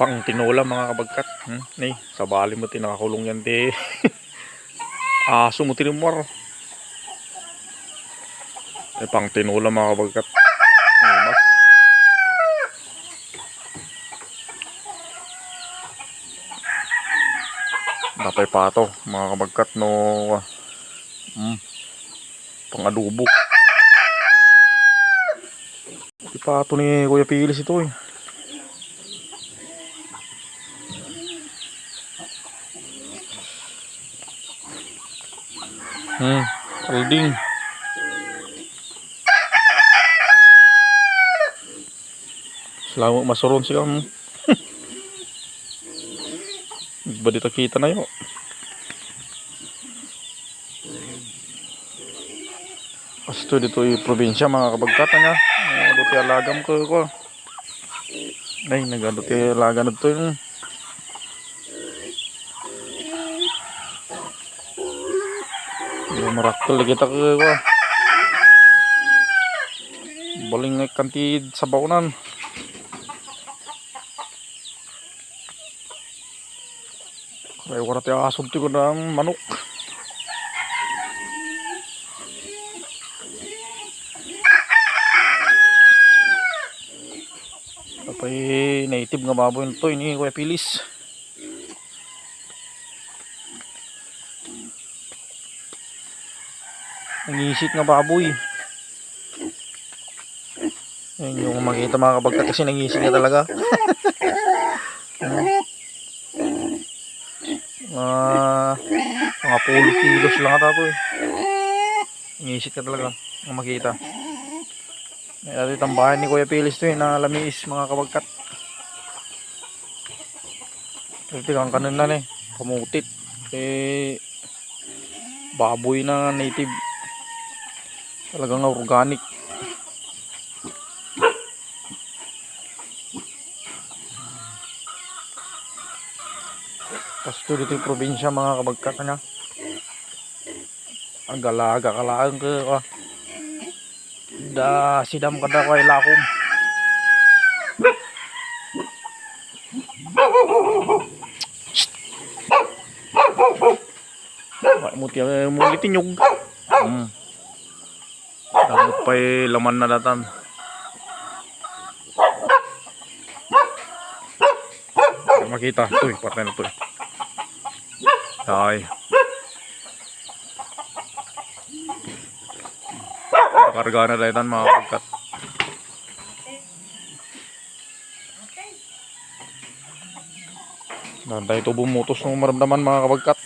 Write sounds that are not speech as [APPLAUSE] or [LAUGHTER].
Pang tinola mga kabagkat. Hmm? Ni, sa bali mo tinakakulong yan di. [LAUGHS] Aso mo tinimwar. Eh, pang tinola mga kabagkat. Ay, mas. Napay pato mga kabagkat no. Hmm. Pang adobo. Ipato ni Kuya Pilis ito eh. Hmm, holding. Salamat masuron siya. Hmm. [LAUGHS] Ba dito kita na yun? Asto dito yung probinsya mga kabagkata nga. Nagado ti alagam ko ko. Ay, nagado ti alaga na to yung Yung marakol lagi kita ke ko. Baling nga kantid sa baunan. Kaya wala tayo asod ko ng manok. Tapay native nga baboy nito ini Kuya Pilis. Nangisit nga baboy. Yan yung makita mga kabagkat kasi nangisit nga talaga. Ah, [LAUGHS] mga pulo kilos lang ata to eh. Nangisit ka talaga ang makita. Dati tambahan ni Kuya Pilis to eh, na lamis mga kabagkat. Ito kang kanan na eh, kamutit. Eh, baboy na native. Talagang organic. Pasto dito yung probinsya mga kabagkat na. Ang galaga kalaan ka ka. Da sidam kada ko ay lakom. Wala mo litinyog. Hmm. Dapat pa'y laman na datan. Makita. Eh, patay na ito eh. Ay. Karga na dahil mga pagkat. Nantay ito bumutos ng maramdaman mga kabagkat.